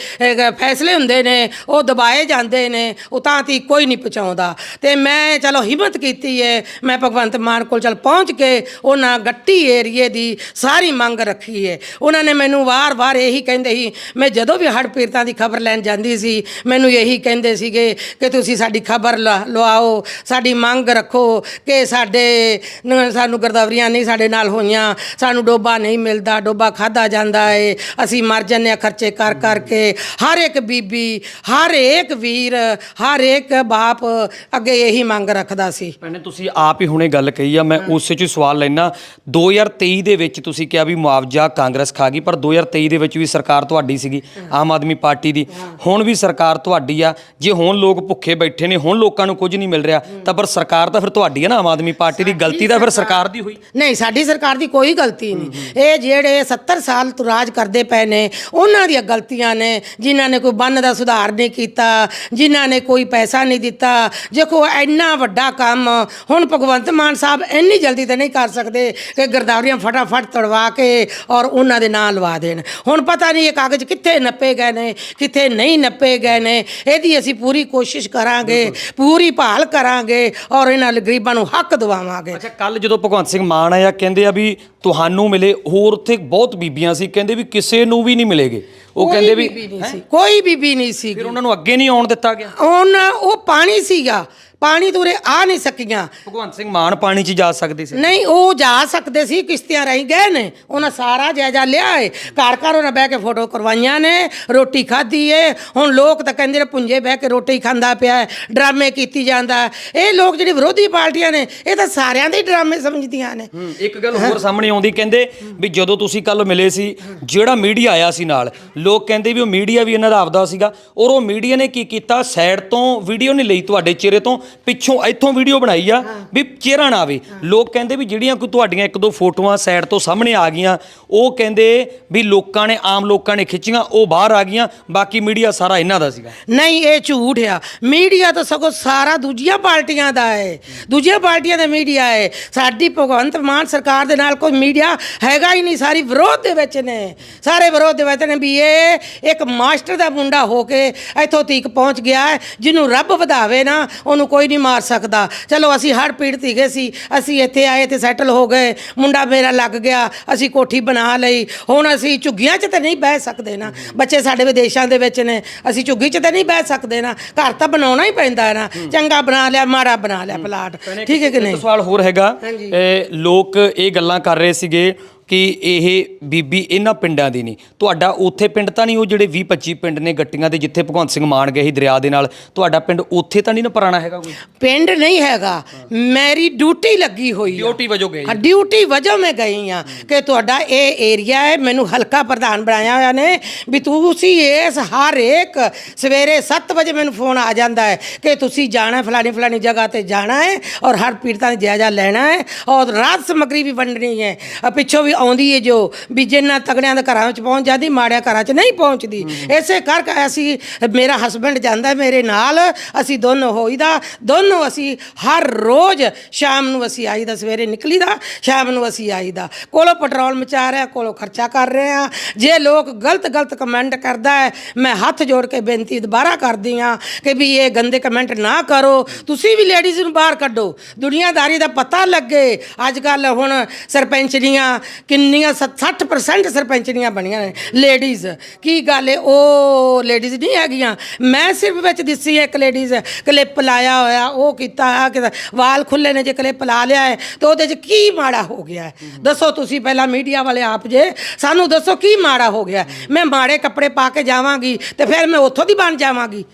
ਫੈਸਲੇ ਹੁੰਦੇ ਨੇ, ਉਹ ਦਬਾਏ ਜਾਂਦੇ ਨੇ, ਉਹ ਤਾਂ ਤੀ ਕੋਈ ਨਹੀਂ ਪਹੁੰਚਾਉਂਦਾ। ਤੇ ਮੈਂ ਚਲੋ ਹਿੰਮਤ ਕੀਤੀ ਏ, ਮੈਂ ਭਗਵੰਤ ਮਾਨ ਕੋਲ ਚਲ ਪਹੁੰਚ ਕੇ ਉਹਨਾਂ ਗੱਟੀ ਏਰੀਏ ਦੀ ਸਾਰੀ ਮੰਗ ਰੱਖੀ ਏ ਉਹਨਾਂ ਨੇ ਮੈਨੂੰ ਵਾਰ-ਵਾਰ ਇਹੀ ਕਹਿੰਦੇ ਸੀ ਮੈਂ ਜਦੋਂ ਵੀ ਹੜ੍ਹ ਪੀੜਤਾਂ ਦੀ ਖਬਰ ਲੈਣ ਜਾਂਦੀ ਸੀ ਮੈਨੂੰ ਇਹੀ ਕਹਿੰਦੇ ਸੀਗੇ ਕਿ ਤੁਸੀਂ ਸਾਡੀ ਖਬਰ ਲਵਾਓ ਸਾਡੀ ਮੰਗ ਰੱਖੋ ਕਿ ਸਾਡੇ ਨ- ਸਾਨੂੰ ਗਰਦਵਰੀਆਂ ਨਹੀਂ ਸਾਡੇ ਨਾਲ ਹੋਈਆਂ ਸਾਨੂੰ ਡੋਬਾ ਨਹੀਂ ਮਿਲਦਾ ਡੋਬਾ ਖਾਦਾ ਜਾਂਦਾ ਏ ਅਸੀਂ ਮਰ ਜੰਨੇ ਆ ਖਰਚੇ ਕਰ ਕਰਕੇ। ਹਰ ਇੱਕ ਬੀਬੀ ਹਰ ਇੱਕ ਵੀਰ ਹਰ ਇੱਕ ਬਾਪ ਅੱਗੇ ਇਹੀ ਮੰਗ ਰੱਖਦਾ ਸੀ। ਭੈਣੇ ਤੁਸੀਂ ਆਪ ਹੀ ਹੁਣੇ ਗੱਲ ਕਹੀ ਆ ਮੈਂ ਉਸੇ 'ਚ ਹੀ ਸਵਾਲ ਲੈਣਾ 2023 ਦੇ ਵਿੱਚ ਤੁਸੀਂ ਕਿਹਾ ਵੀ ਮੁਆਵਜ਼ਾ ਕਾਂਗਰਸ ਖਾ ਗਈ ਪਰ 2023 ਦੇ ਵਿੱਚ ਵੀ ਸਰਕਾਰ ਤੁਹਾਡੀ ਸੀਗੀ ਆਮ ਆਦਮੀ ਪਾਰਟੀ ਦੀ। ਹੁਣ ਵੀ ਸਰਕਾਰ ਤੁਹਾਡੀ ਆ। ਜੇ ਹੁਣ ਲੋਕ ਭੁੱਖੇ ਬੈਠੇ ਨੇ ਹੁਣ ਲੋਕਾਂ ਨੂੰ ਕੁਝ ਨਹੀਂ ਮਿਲ ਰਿਹਾ ਤਾਂ ਪਰ ਸਰਕਾਰ ਤਾਂ ਫਿਰ ਤੁਹਾਡੀ ਆ ਨਾ ਆਮ ਆਦਮੀ ਪਾਰਟੀ ਦੀ। ਗਲਤੀ ਤਾਂ ਫਿਰ ਸਰਕਾਰ ਦੀ ਹੋਈ। ਨਹੀਂ ਸਾਡੀ ਸਰਕਾਰ ਦੀ ਕੋਈ ਗਲਤੀ ਨਹੀਂ। ਇਹ ਜਿਹੜੇ 70 ਸਾਲ ਤੋਂ ਰਾਜ ਕਰਦੇ ਪਏ ਨੇ ਉਹਨਾਂ ਦੀਆਂ ਗਲਤੀਆਂ ਨੇ ਜਿਨ੍ਹਾਂ ਨੇ ਕੋਈ ਬੰਨ ਦਾ ਸੁਧਾਰ ਨਹੀਂ ਕੀਤਾ ਜਿਨ੍ਹਾਂ ਨੇ ਕੋਈ ਪੈਸਾ ਨਹੀਂ ਦਿੱਤਾ। ਦੇਖੋ ਇੰਨਾ ਵੱਡਾ ਕੰਮ ਹੁਣ ਭਗਵੰਤ ਮਾਨ ਸਾਹਿਬ ਇੰਨੀ ਜਲਦੀ ਤੇ ਨਹੀਂ ਕਰ ਸਕਦੇ ਕਿ ਗਰਦਾਵਰੀਆਂ ਫਟਾਫਟ ਤੜਵਾ ਕੇ ਔਰ ਉਹਨਾਂ ਦੇ ਨਾਂ ਲਵਾ ਦੇਣ। ਹੁਣ ਪਤਾ ਨਹੀਂ ਇਹ ਕਾਗਜ਼ ਕਿੱਥੇ ਨੱਪੇ ਗਏ ਨੇ ਕਿੱਥੇ ਨਹੀਂ ਨੱਪੇ ਗਏ ਨੇ। ਇਹਦੀ ਅਸੀਂ ਪੂਰੀ ਕੋਸ਼ਿਸ਼ ਕਰਾਂਗੇ ਪੂਰੀ ਭਾਲ ਕਰਾਂਗੇ ਔਰ ਇਹਨਾਂ ਗਰੀਬਾਂ ਨੂੰ ਹੱਕ ਦਿਵਾਵਾਂਗੇ। ਅੱਛਾ ਕੱਲ ਜਦੋਂ ਭਗਵੰਤ ਸਿੰਘ ਮਾਨ ਆਇਆ ਕਹਿੰਦੇ ਆ ਵੀ ਤੁਹਾਨੂੰ ਮਿਲੇ ਹੋਰ ਉੱਥੇ ਬਹੁਤ ਬੀਬੀਆਂ ਸੀ ਕਹਿੰਦੇ ਵੀ ਕਿਸੇ ਨੂੰ ਵੀ ਨਹੀਂ ਮਿਲੇਗੇ। ਉਹ ਕਹਿੰਦੇ ਵੀ ਕੋਈ ਬੀਬੀ ਨਹੀਂ ਸੀ ਫਿਰ ਉਹਨਾਂ ਨੂੰ ਅੱਗੇ ਨਹੀਂ ਆਉਣ ਦਿੱਤਾ ਗਿਆ। ਹੁਣ ਉਹ ਪਾਣੀ ਸੀਗਾ। ਪਾਣੀ ਦੂਰੇ ਆ ਨਹੀਂ ਸਕੀਆਂ। ਭਗਵੰਤ ਸਿੰਘ ਮਾਨ ਪਾਣੀ 'ਚ ਜਾ ਸਕਦੇ ਸੀ। ਨਹੀਂ ਉਹ ਜਾ ਸਕਦੇ ਸੀ ਕਿਸ਼ਤੀਆਂ ਰਾਹੀਂ ਗਏ ਨੇ। ਉਹਨਾਂ ਸਾਰਾ ਜਾਇਜ਼ਾ ਲਿਆ ਏ। ਘਰ ਘਰ ਉਹਨਾਂ ਬਹਿ ਕੇ ਫੋਟੋ ਕਰਵਾਈਆਂ ਨੇ ਰੋਟੀ ਖਾਧੀ ਏ। ਹੁਣ ਲੋਕ ਤਾਂ ਕਹਿੰਦੇ ਨੇ ਪੁੰਜੇ ਬਹਿ ਕੇ ਰੋਟੀ ਖਾਂਦਾ ਪਿਆ ਹੈ, ਡਰਾਮੇ ਕੀਤੀ ਜਾਂਦਾ ਹੈ। ਇਹ ਲੋਕ ਜਿਹੜੀ ਵਿਰੋਧੀ ਪਾਰਟੀਆਂ ਨੇ ਇਹ ਤਾਂ ਸਾਰਿਆਂ ਦੇ ਹੀ ਡਰਾਮੇ ਸਮਝਦੀਆਂ ਨੇ। ਹੂੰ, ਇੱਕ ਗੱਲ ਹੋਰ ਸਾਹਮਣੇ ਆਉਂਦੀ ਕਹਿੰਦੇ ਵੀ ਜਦੋਂ ਤੁਸੀਂ ਕੱਲ ਮਿਲੇ ਸੀ ਜਿਹੜਾ ਮੀਡੀਆ ਆਇਆ ਸੀ ਨਾਲ ਲੋਕ ਕਹਿੰਦੇ ਵੀ ਉਹ ਮੀਡੀਆ ਵੀ ਇਹਨਾਂ ਦਾ ਆਪਦਾ ਸੀਗਾ। ਔਰ ਉਹ ਮੀਡੀਆ ਨੇ ਕੀ ਕੀਤਾ? ਸਾਈਡ ਤੋਂ ਵੀਡੀਓ ਨਹੀਂ ਲਈ ਤੁਹਾਡੇ ਚਿਹਰੇ ਤੋਂ ਪਿੱਛੋਂ ਇੱਥੋਂ ਵੀਡੀਓ ਬਣਾਈ ਆ ਵੀ ਚਿਹਰਾ ਨਾ ਆਵੇ। ਲੋਕ ਕਹਿੰਦੇ ਵੀ ਜਿਹੜੀਆਂ ਕੋਈ ਤੁਹਾਡੀਆਂ ਇੱਕ ਦੋ ਫੋਟੋਆਂ ਸਾਈਡ ਤੋਂ ਸਾਹਮਣੇ ਆ ਗਈਆਂ ਉਹ ਕਹਿੰਦੇ ਵੀ ਲੋਕਾਂ ਨੇ ਆਮ ਲੋਕਾਂ ਨੇ ਖਿੱਚੀਆਂ ਉਹ ਬਾਹਰ ਆ ਗਈਆਂ ਬਾਕੀ ਮੀਡੀਆ ਸਾਰਾ ਇਹਨਾਂ ਦਾ ਸੀਗਾ। ਨਹੀਂ ਇਹ ਝੂਠ ਆ। ਮੀਡੀਆ ਤਾਂ ਸਗੋਂ ਸਾਰਾ ਦੂਜੀਆਂ ਪਾਰਟੀਆਂ ਦਾ ਹੈ ਦੂਜੀਆਂ ਪਾਰਟੀਆਂ ਦਾ ਮੀਡੀਆ ਹੈ ਸਾਡੀ ਭਗਵੰਤ ਮਾਨ ਸਰਕਾਰ ਦੇ ਨਾਲ ਕੋਈ ਮੀਡੀਆ ਹੈਗਾ ਹੀ ਨਹੀਂ ਸਾਰੀ ਵਿਰੋਧ ਦੇ ਵਿੱਚ ਨੇ। ਸਾਰੇ ਵਿਰੋਧ ਦੇ ਵਿੱਚ ਨੇ ਵੀ ਇਹ ਇੱਕ ਮਾਸਟਰ ਦਾ ਮੁੰਡਾ ਹੋ ਕੇ ਇੱਥੋਂ ਤੀਕ ਪਹੁੰਚ ਗਿਆ ਹੈ ਜਿਹਨੂੰ ਰੱਬ ਵਧਾਵੇ ਨਾ ਉਹਨੂੰ ਕੋਈ ਨਹੀਂ ਮਾਰ ਸਕਦਾ। ਚਲੋ ਅਸੀਂ ਹੜ ਪੀੜਤ ਹੀਗੇ ਸੀ ਅਸੀਂ ਇੱਥੇ ਆਏ ਤੇ ਸੈਟਲ ਹੋ ਗਏ। ਮੁੰਡਾ ਮੇਰਾ ਲੱਗ ਗਿਆ ਅਸੀਂ ਕੋਠੀ ਬਣਾ ਲਈ। ਹੁਣ ਅਸੀਂ ਝੁੱਗੀਆਂ 'ਚ ਤਾਂ ਨਹੀਂ ਬਹਿ ਸਕਦੇ ਨਾ। ਬੱਚੇ ਸਾਡੇ ਵਿਦੇਸ਼ਾਂ ਦੇ ਵਿੱਚ ਨੇ ਅਸੀਂ ਝੁੱਗੀ 'ਚ ਤਾਂ ਨਹੀਂ ਬਹਿ ਸਕਦੇ ਨਾ। ਘਰ ਤਾਂ ਬਣਾਉਣਾ ਹੀ ਪੈਂਦਾ ਨਾ। ਚੰਗਾ ਬਣਾ ਲਿਆ ਮਾੜਾ ਬਣਾ ਲਿਆ ਪਲਾਟ। ਠੀਕ ਹੈ ਕਿ ਨਹੀਂ? ਸਵਾਲ ਹੋਰ ਹੈਗਾ। ਇਹ ਲੋਕ ਇਹ ਗੱਲਾਂ ਕਰ ਰਹੇ ਸੀਗੇ ਕਿ ਇਹ ਬੀਬੀ ਇਹਨਾਂ ਪਿੰਡਾਂ ਦੀ ਨਹੀਂ। ਤੁਹਾਡਾ ਉੱਥੇ ਪਿੰਡ ਤਾਂ ਨਹੀਂ ਉਹ ਜਿਹੜੇ 20 25 ਪਿੰਡ ਨੇ ਗੱਟੀਆਂ ਦੇ ਜਿੱਥੇ ਭਗਵੰਤ ਸਿੰਘ ਮਾਨ ਗਏ ਸੀ ਦਰਿਆ ਦੇ ਨਾਲ ਤੁਹਾਡਾ ਪਿੰਡ ਉੱਥੇ ਤਾਂ ਨਹੀਂ ਨਾ ਪੁਰਾਣਾ ਹੈਗਾ ਕੋਈ? ਪਿੰਡ ਨਹੀਂ ਹੈਗਾ। ਮੇਰੀ ਡਿਊਟੀ ਲੱਗੀ ਹੋਈ ਆ। ਡਿਊਟੀ ਵਜੋਂ ਗਏ ਹਾਂ ਡਿਊਟੀ ਵਜੋਂ ਮੈਂ ਗਈ ਆ ਕਿ ਤੁਹਾਡਾ ਇਹ ਏਰੀਆ ਹੈ ਮੈਨੂੰ ਹਲਕਾ ਪ੍ਰਧਾਨ ਬਣਾਇਆ ਹੋਇਆ ਨੇ ਵੀ ਤੁਸੀਂ ਇਸ ਹਰ ਇੱਕ ਸਵੇਰੇ 7 ਵਜੇ ਮੈਨੂੰ ਫੋਨ ਆ ਜਾਂਦਾ ਹੈ ਕਿ ਤੁਸੀਂ ਜਾਣਾ ਹੈ ਫਲਾਣੀ ਫਲਾਣੀ ਜਗ੍ਹਾ ਤੇ ਜਾਣਾ ਹੈ ਔਰ ਹਰ ਪੀੜਤਾਂ ਦੀ ਜਾਇਜ਼ਾ ਲੈਣਾ ਹੈ ਔਰ ਰਾਤ ਸਮਗਰੀ ਵੀ ਵੰਡਣੀ ਹੈ। ਅ ਪਿੱਛੋਂ ਵੀ ਆਉਂਦੀ ਹੈ ਜੋ ਵੀ ਜਿੰਨਾ ਤਗੜਿਆਂ ਦੇ ਘਰਾਂ ਵਿੱਚ ਪਹੁੰਚ ਜਾਂਦੀ ਮਾੜਿਆਂ ਘਰਾਂ 'ਚ ਨਹੀਂ ਪਹੁੰਚਦੀ। ਇਸੇ ਕਰਕੇ ਅਸੀਂ ਮੇਰਾ ਹਸਬੰਡ ਜਾਂਦਾ ਮੇਰੇ ਨਾਲ ਅਸੀਂ ਦੋਨੋਂ ਹੋਈਦਾ ਦੋਨੋਂ ਅਸੀਂ ਹਰ ਰੋਜ਼ ਸ਼ਾਮ ਨੂੰ ਅਸੀਂ ਆਈਦਾ ਸਵੇਰੇ ਨਿਕਲੀਦਾ ਸ਼ਾਮ ਨੂੰ ਅਸੀਂ ਆਈਦਾ। ਕੋਲੋਂ ਪੈਟਰੋਲ ਮਚਾ ਰਿਹਾ ਕੋਲੋਂ ਖਰਚਾ ਕਰ ਰਹੇ ਆ ਜੇ ਲੋਕ ਗਲਤ ਗਲਤ ਕਮੈਂਟ ਕਰਦਾ ਹੈ ਮੈਂ ਹੱਥ ਜੋੜ ਕੇ ਬੇਨਤੀ ਦੁਬਾਰਾ ਕਰਦੀ ਆ ਕਿ ਵੀ ਇਹ ਗੰਦੇ ਕਮੈਂਟ ਨਾ ਕਰੋ। ਤੁਸੀਂ ਵੀ ਲੇਡੀਜ਼ ਨੂੰ ਬਾਹਰ ਕੱਢੋ। ਦੁਨੀਆਦਾਰੀ ਦਾ ਪਤਾ ਲੱਗੇ। ਅੱਜ ਕੱਲ ਹੁਣ ਸਰਪੰਚਨੀਆਂ ਕਿੰਨੀਆਂ 60% ਸਰਪੰਚਨੀਆਂ ਬਣੀਆਂ ਨੇ ਲੇਡੀਜ਼ ਕੀ ਗੱਲ ਹੈ ਉਹ ਲੇਡੀਜ਼ ਨਹੀਂ ਹੈਗੀਆਂ। ਮੈਂ ਸਿਰਫ ਵਿੱਚ ਦਿੱਸੀ ਇੱਕ ਲੇਡੀਜ਼ ਕਲਿੱਪ ਲਾਇਆ ਹੋਇਆ, ਉਹ ਕੀਤਾ ਆ ਕਿ ਵਾਲ ਖੁੱਲੇ ਨੇ ਜੇ ਕਲਿੱਪ ਲਾ ਲਿਆ ਹੈ ਤਾਂ ਉਹਦੇ 'ਚ ਕੀ ਮਾੜਾ ਹੋ ਗਿਆ ਹੈ? ਦੱਸੋ ਤੁਸੀਂ ਪਹਿਲਾਂ ਮੀਡੀਆ ਵਾਲੇ ਆਪ ਜੇ। ਸਾਨੂੰ ਦੱਸੋ ਕੀ ਮਾੜਾ ਹੋ ਗਿਆ ਮੈਂ ਮਾੜੇ ਕੱਪੜੇ ਪਾ ਕੇ ਜਾਵਾਂਗੀ ਤੇ ਫਿਰ ਮੈਂ ਉੱਥੋਂ ਦੀ ਬਣ ਜਾਵਾਂਗੀ।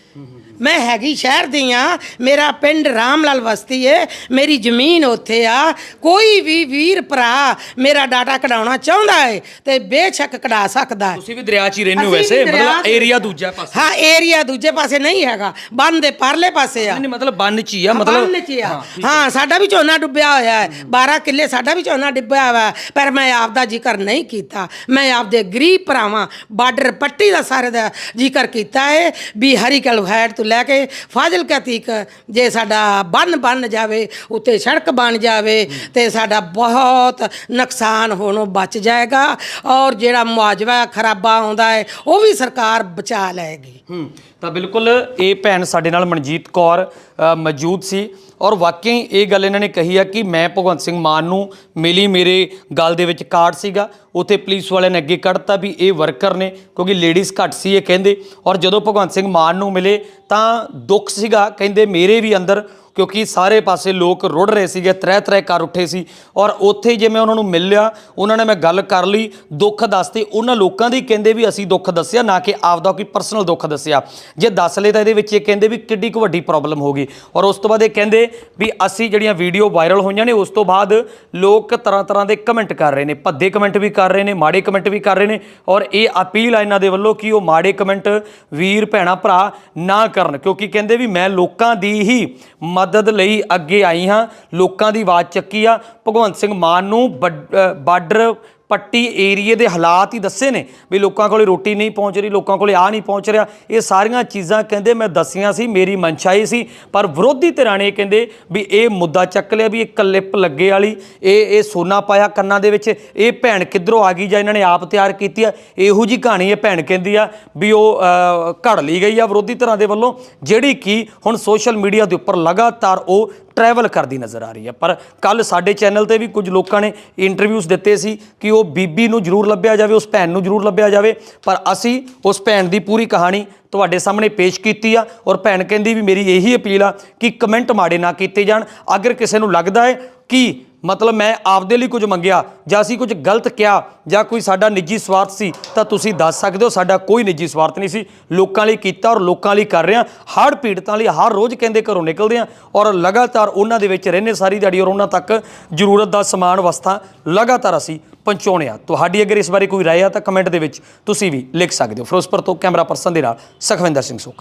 ਮੈਂ ਹੈਗੀ ਸ਼ਹਿਰ ਦੀ ਆ ਮੇਰਾ ਪਿੰਡ ਰਾਮਲਾਲ ਬਸਤੀ ਏ ਮੇਰੀ ਜ਼ਮੀਨ ਉੱਥੇ ਆ। ਕੋਈ ਵੀ ਵੀਰ ਭਰਾ ਮੇਰਾ ਡਾਟਾ ਕਢਾਉਣਾ ਚਾਹੁੰਦਾ ਏ ਤੇ ਬੇਸ਼ੱਕ ਕਢਾ ਸਕਦਾ ਹੈ ਤੁਸੀਂ ਵੀ ਦਰਿਆ 'ਚ ਹੀ ਰਹਿੰਦੇ ਹੋ ਅਸੀਂ ਵੈਸੇ ਵੀ ਦਰਿਆ ਮਤਲਬ 'ਚ- ਏਰੀਆ ਦੂਜਾ ਪਾਸੇ। ਹਾਂ ਏਰੀਆ ਦੂਜੇ ਪਾਸੇ ਨਹੀਂ ਹੈਗਾ ਬੰਨ ਦੇ ਪਰਲੇ ਪਾਸੇ ਆ। ਨਹੀਂ ਨਹੀਂ, ਮਤਲਬ ਬੰਨ 'ਚ ਹੀ ਆ ਮਤਲਬ ਬੰਨ ਚ ਆ। ਹਾਂ ਸਾਡਾ ਵੀ ਝੋਨਾ ਡੁੱਬਿਆ ਹੋਇਆ ਹੈ 12 ਕਿੱਲੇ ਸਾਡਾ ਵੀ ਝੋਨਾ ਡੁੱਬਿਆ ਹੋਇਆ ਹੈ ਪਰ ਮੈਂ ਆਪ ਦਾ ਜ਼ਿਕਰ ਨਹੀਂ ਕੀਤਾ। ਮੈਂ ਆਪਦੇ ਗਰੀਬ ਭਰਾਵਾਂ ਬਾਰਡਰ ਪੱਟੀ ਦਾ ਸਾਰੇ ਦਾ ਜ਼ਿਕਰ ਕੀਤਾ ਹੈ ਵੀ ਹਰੀ ਕਲਵੈਟ ਤੋਂ ਲੈ ਕੇ ਫਾਜ਼ਿਲਕਾ ਤੀਕ ਜੇ ਸਾਡਾ ਬੰਨ ਬਣ ਜਾਵੇ ਉੱਤੇ ਸੜਕ ਬਣ ਜਾਵੇ ਤੇ ਸਾਡਾ ਬਹੁਤ ਨੁਕਸਾਨ ਹੋਣੋਂ ਬਚ ਜਾਏਗਾ। ਔਰ ਜਿਹੜਾ ਮੁਆਵਜ਼ਾ ਖਰਾਬਾ ਆਉਂਦਾ ਹੈ ਉਹ ਵੀ ਸਰਕਾਰ ਬਚਾ ਲਏਗੀ। ਤਾਂ ਬਿਲਕੁਲ ਇਹ ਭੈਣ ਸਾਡੇ ਨਾਲ ਮਨਜੀਤ ਕੌਰ ਅ, ਮੌਜੂਦ ਸੀ। ਔਰ ਵਾਕਈ ਇਹ ਗੱਲ ਇਹਨਾਂ ਨੇ ਕਹੀ ਆ ਕਿ ਮੈਂ ਭਗਵੰਤ ਸਿੰਘ ਮਾਨ ਨੂੰ ਮਿਲੀ ਮੇਰੇ ਗੱਲ ਦੇ ਵਿੱਚ ਕਾਰਡ ਸੀਗਾ, ਉਥੇ ਪੁਲਿਸ ਵਾਲਿਆਂ ਨੇ ਅੱਗੇ ਕੱਢਤਾ ਵੀ ਇਹ ਵਰਕਰ ਨੇ, ਕਿਉਂਕਿ ਲੇਡੀਜ਼ ਘੱਟ ਸੀ ਇਹ ਕਹਿੰਦੇ। ਔਰ ਜਦੋਂ ਭਗਵੰਤ ਸਿੰਘ ਮਾਨ ਨੂੰ ਮਿਲੇ ਤਾਂ ਦੁੱਖ ਸੀਗਾ, ਕਹਿੰਦੇ ਮੇਰੇ ਵੀ ਅੰਦਰ ਕਿਉਂਕਿ ਸਾਰੇ ਪਾਸੇ ਲੋਕ ਰੁੜ ਰਹੇ ਸੀਗੇ ਤਰ੍ਹਾਂ ਤਰ੍ਹਾਂ ਕਰ ਉੱਠੇ ਸੀ ਔਰ ਉੱਥੇ ਜੇ ਮੈਂ ਉਹਨਾਂ ਨੂੰ ਮਿਲਿਆ ਉਹਨਾਂ ਨੇ ਮੈਂ ਗੱਲ ਕਰ ਲਈ, ਦੁੱਖ ਦੱਸਤੇ, ਉਹਨਾਂ ਲੋਕਾਂ ਦੀ ਕਹਿੰਦੇ ਵੀ ਅਸੀਂ ਦੁੱਖ ਦੱਸਿਆ, ਨਾ ਕਿ ਆਪਦਾ ਕੋਈ ਪਰਸਨਲ ਦੁੱਖ ਦੱਸਿਆ। ਜੇ ਦੱਸ ਲਏ ਤਾਂ ਇਹਦੇ ਵਿੱਚ ਇਹ ਕਹਿੰਦੇ ਵੀ ਕਿੱਡੀ ਕੁ ਵੱਡੀ ਪ੍ਰੋਬਲਮ ਹੋ ਗਈ। ਔਰ ਉਸ ਤੋਂ ਬਾਅਦ ਇਹ ਕਹਿੰਦੇ ਵੀ ਅਸੀਂ ਜਿਹੜੀਆਂ ਵੀਡੀਓ ਵਾਇਰਲ ਹੋਈਆਂ ਨੇ, ਉਸ ਤੋਂ ਬਾਅਦ ਲੋਕ ਤਰ੍ਹਾਂ ਤਰ੍ਹਾਂ ਦੇ ਕਮੈਂਟ ਕਰ ਰਹੇ ਨੇ, ਭੱਦੇ ਕਮੈਂਟ ਵੀ ਕਰ ਰਹੇ ਨੇ, ਮਾੜੇ ਕਮੈਂਟ ਵੀ ਕਰ ਰਹੇ ਨੇ ਔਰ ਇਹ ਅਪੀਲ ਆ ਇਹਨਾਂ ਦੇ ਵੱਲੋਂ ਕਿ ਉਹ ਮਾੜੇ ਕਮੈਂਟ ਵੀਰ, ਭੈਣਾ, ਭਰਾ ਨਾ ਕਰਨ। ਕਿਉਂਕਿ ਕਹਿੰਦੇ ਵੀ ਮੈਂ ਲੋਕਾਂ ਦੀ ਹੀ ਮਦਦ ਲਈ ਅੱਗੇ ਆਈ ਹਾਂ। ਲੋਕਾਂ ਦੀ ਆਵਾਜ਼ ਚੱਕੀ ਆ। ਭਗਵੰਤ ਸਿੰਘ ਮਾਨ ਨੂੰ ਬਾਰਡਰ ਪੱਟੀ ਏਰੀਏ ਦੇ ਹਾਲਾਤ ਹੀ ਦੱਸੇ ਨੇ ਵੀ ਲੋਕਾਂ ਕੋਲੇ ਰੋਟੀ ਨਹੀਂ ਪਹੁੰਚ ਰਹੀ, ਲੋਕਾਂ ਕੋਲੇ ਆ ਨਹੀਂ ਪਹੁੰਚ ਰਿਹਾ। ਇਹ ਸਾਰੀਆਂ ਚੀਜ਼ਾਂ ਕਹਿੰਦੇ ਮੈਂ ਦੱਸੀਆਂ ਸੀ, ਮੇਰੀ ਮਨਸ਼ਾ ਹੀ ਸੀ, ਪਰ ਵਿਰੋਧੀ ਧਿਰਾਂ ਨੇ ਕਹਿੰਦੇ ਵੀ ਇਹ ਮੁੱਦਾ ਚੱਕ ਲਿਆ ਵੀ ਇਹ ਕਲਿੱਪ ਲੱਗੇ ਵਾਲੀ, ਇਹ ਇਹ ਸੋਨਾ ਪਾਇਆ ਕੰਨਾਂ ਦੇ ਵਿੱਚ, ਇਹ ਭੈਣ ਕਿੱਧਰੋਂ ਆ ਗਈ ਜਾਂ ਇਹਨਾਂ ਨੇ ਆਪ ਤਿਆਰ ਕੀਤੀ ਆ, ਇਹੋ ਜੀ ਕਹਾਣੀ ਇਹ ਭੈਣ ਕਹਿੰਦੀ ਆ ਵੀ ਉਹ ਘੜ ਲਈ ਗਈ ਆ ਵਿਰੋਧੀ ਧਿਰਾਂ ਦੇ ਵੱਲੋਂ। ਜਿਹੜੀ ਕਿ ਹੁਣ ਸੋਸ਼ਲ ਮੀਡੀਆ ਦੇ ਉੱਪਰ ਲਗਾਤਾਰ ਉਹ ਟਰੈਵਲ ਕਰਦੀ ਨਜ਼ਰ ਆ ਰਹੀ ਹੈ। ਪਰ ਕੱਲ ਸਾਡੇ ਚੈਨਲ ਤੇ ਵੀ ਕੁਝ ਲੋਕਾਂ ਨੇ ਇੰਟਰਵਿਊਜ਼ ਦਿੱਤੇ ਸੀ ਕਿ ਉਹ ਬੀਬੀ ਨੂੰ ਜ਼ਰੂਰ ਲੱਭਿਆ ਜਾਵੇ, ਉਸ ਭੈਣ ਨੂੰ ਜ਼ਰੂਰ ਲੱਭਿਆ ਜਾਵੇ। ਪਰ ਅਸੀਂ ਉਸ ਭੈਣ ਦੀ ਪੂਰੀ ਕਹਾਣੀ ਤੁਹਾਡੇ ਸਾਹਮਣੇ ਪੇਸ਼ ਕੀਤੀ ਆ ਔਰ ਭੈਣ ਕਹਿੰਦੀ ਵੀ ਮੇਰੀ ਇਹੀ ਅਪੀਲ ਆ ਕਿ ਕਮੈਂਟ ਮਾੜੇ ਨਾ ਕੀਤੇ ਜਾਣ। ਅਗਰ ਕਿਸੇ ਨੂੰ ਲੱਗਦਾ ਹੈ ਕਿ ਮਤਲਬ ਮੈਂ ਆਪਦੇ ਲਈ ਕੁਝ ਮੰਗਿਆ, ਜਾਂ ਅਸੀਂ ਕੁਝ ਗਲਤ ਕਿਹਾ, ਜਾਂ ਕੋਈ ਸਾਡਾ ਨਿੱਜੀ ਸਵਾਰਥ ਸੀ, ਤਾਂ ਤੁਸੀਂ ਦੱਸ ਸਕਦੇ ਹੋ ਸਾਡਾ ਕੋਈ ਨਿੱਜੀ ਸਵਾਰਥ ਨਹੀਂ ਸੀ। ਲੋਕਾਂ ਲਈ ਕੀਤਾ ਔਰ ਲੋਕਾਂ ਲਈ ਕਰ ਰਿਹਾ। ਹਰ ਪੀੜਤਾਂ ਲਈ ਹਰ ਰੋਜ਼ ਕਹਿੰਦੇ ਘਰੋਂ ਨਿਕਲਦੇ ਹਾਂ ਔਰ ਲਗਾਤਾਰ ਉਹਨਾਂ ਦੇ ਵਿੱਚ ਰਹਿੰਦੇ ਸਾਰੀ ਦਿਹਾੜੀ ਔਰ ਉਹਨਾਂ ਤੱਕ ਜ਼ਰੂਰਤ ਦਾ ਸਮਾਨ, ਵਸਤਾਂ ਲਗਾਤਾਰ ਅਸੀਂ ਪਹੁੰਚਾਉਣੇ ਹਾਂ। ਤੁਹਾਡੀ ਅਗਰ ਇਸ ਬਾਰੇ ਕੋਈ ਰਾਏ ਆ ਤਾਂ ਕਮੈਂਟ ਦੇ ਵਿੱਚ ਤੁਸੀਂ ਵੀ ਲਿਖ ਸਕਦੇ ਹੋ। ਫਿਰੋਜ਼ਪੁਰ ਤੋਂ ਕੈਮਰਾ ਪਰਸਨ ਦੇ ਨਾਲ ਸਖਵਿੰਦਰ ਸਿੰਘ ਸੁੱਖ